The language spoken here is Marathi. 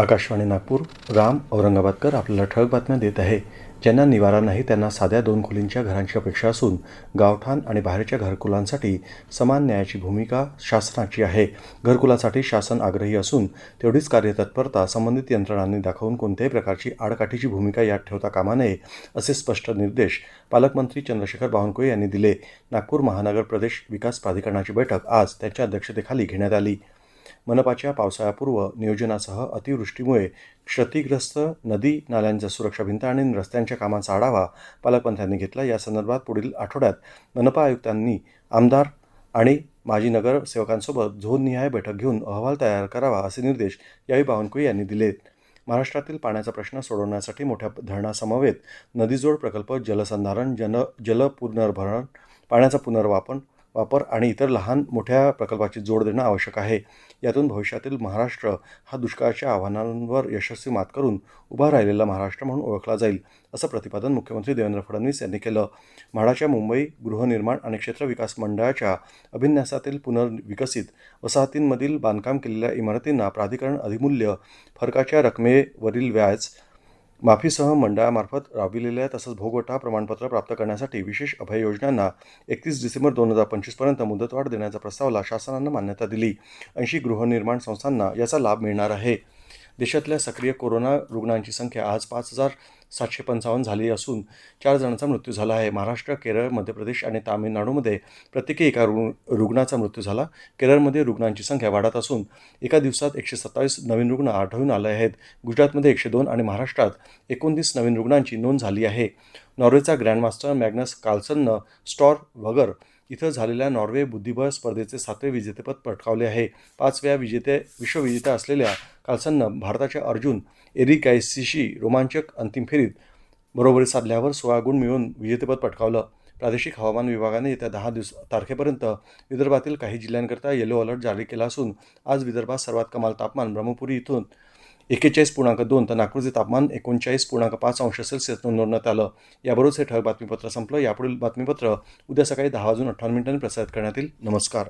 आकाशवाणी नागपूर राम औरंगाबादकर आपल्याला ठळक बातम्या देत आहे. ज्यांना निवारा नाही त्यांना साध्या दोन खोलींच्या घरांची अपेक्षा असून गावठाण आणि बाहेरच्या घरकुलांसाठी समान न्यायाची भूमिका शासनाची आहे. घरकुलासाठी शासन आग्रही असून तेवढीच कार्यतत्परता संबंधित यंत्रणांनी दाखवून कोणत्याही प्रकारची आडकाठीची भूमिका यात ठेवता कामा नये असे स्पष्ट निर्देश पालकमंत्री चंद्रशेखर बावनकुळे यांनी दिले. नागपूर महानगर प्रदेश विकास प्राधिकरणाची बैठक आज त्यांच्या अध्यक्षतेखाली घेण्यात आली. मनपाच्या पावसाळ्यापूर्व नियोजनासह अतिवृष्टीमुळे क्षतिग्रस्त नदी नाल्यांच्या सुरक्षा भिंत आणि रस्त्यांच्या कामाचा आढावा पालकमंत्र्यांनी घेतला. या संदर्भात पुढील आठवड्यात मनपा आयुक्तांनी आमदार आणि माजी नगरसेवकांसोबत झोननिहाय बैठक घेऊन अहवाल तयार करावा असे निर्देश यावेळी बावनकुळे यांनी दिले. महाराष्ट्रातील पाण्याचा प्रश्न सोडवण्यासाठी मोठ्या धरणासमवेत नदीजोड प्रकल्प जलसंधारण जन जल पुनर्भरण पाण्याचा पुनर्वापन वापर आणि इतर लहान मोठ्या प्रकल्पाची जोड देणं आवश्यक आहे. यातून भविष्यातील महाराष्ट्र हा दुष्काळाच्या आव्हानांवर यशस्वी मात करून उभा राहिलेला महाराष्ट्र म्हणून ओळखला जाईल असं प्रतिपादन मुख्यमंत्री देवेंद्र फडणवीस यांनी केलं. म्हाडाच्या मुंबई गृहनिर्माण आणि क्षेत्र विकास मंडळाच्या अभिन्यासातील पुनर्विकसित वसाहतींमधील बांधकाम केलेल्या इमारतींना प्राधिकरण अधिमूल्य फरकाच्या रकमेवरील व्याज माफीसह मंडळामार्फत राबविलेल्या तसंच भोगवटा प्रमाणपत्र प्राप्त करण्यासाठी विशेष अभय योजनांना एकतीस डिसेंबर दोन हजार पंचवीसपर्यंत मुदतवाढ देण्याच्या प्रस्तावाला शासनानं मान्यता दिली. ऐंशी गृहनिर्माण संस्थांना याचा लाभ मिळणार आहे. देशातल्या सक्रिय कोरोना रुग्णांची संख्या आज पाच हजार सातशे पंचावन्न झाली असून चार जणांचा मृत्यू झाला आहे. महाराष्ट्र केरळ मध्य प्रदेश आणि तामिळनाडूमध्ये प्रत्येकी एका रु रुग्णाचा मृत्यू झाला. केरळमध्ये रुग्णांची संख्या वाढत असून एका दिवसात एकशे सत्तावीस नवीन रुग्ण आढळून आले आहेत. गुजरातमध्ये एकशे दोन आणि महाराष्ट्रात एकोणतीस नवीन रुग्णांची नोंद झाली आहे. नॉर्वेचा ग्रँडमास्टर मॅग्नस कार्लसननं स्टॉर वगर इथं झालेल्या नॉर्वे बुद्धिबळ स्पर्धेचे सातवे विजेतेपद पटकावले आहे. पाचव्या विजेते विश्वविजेत्या असलेल्या कार्लसननं भारताच्या अर्जुन एरिकायसीशी रोमांचक अंतिम फेरीत बरोबरी साधल्यावर सोळा गुण मिळवून विजेतेपद पटकावलं. प्रादेशिक हवामान विभागाने येत्या दहा दिवस तारखेपर्यंत विदर्भातील काही जिल्ह्यांकरता येलो अलर्ट जारी केला असून आज विदर्भात सर्वात कमाल तापमान ब्रह्मपुरी इथून एक्केचाळीस पूर्णांक दोन तर नागपूरचे तापमान एकोणचाळीस पूर्णांक पाच अंश सेल्सिअस नोंदवण्यात आलं. याबरोबरच हे ठळक बातमीपत्र संपलं. यापुढील बातमीपत्र उद्या सकाळी दहा वाजून अठ्ठावन्न मिनिटांनी प्रसारित करण्यात येईल. नमस्कार.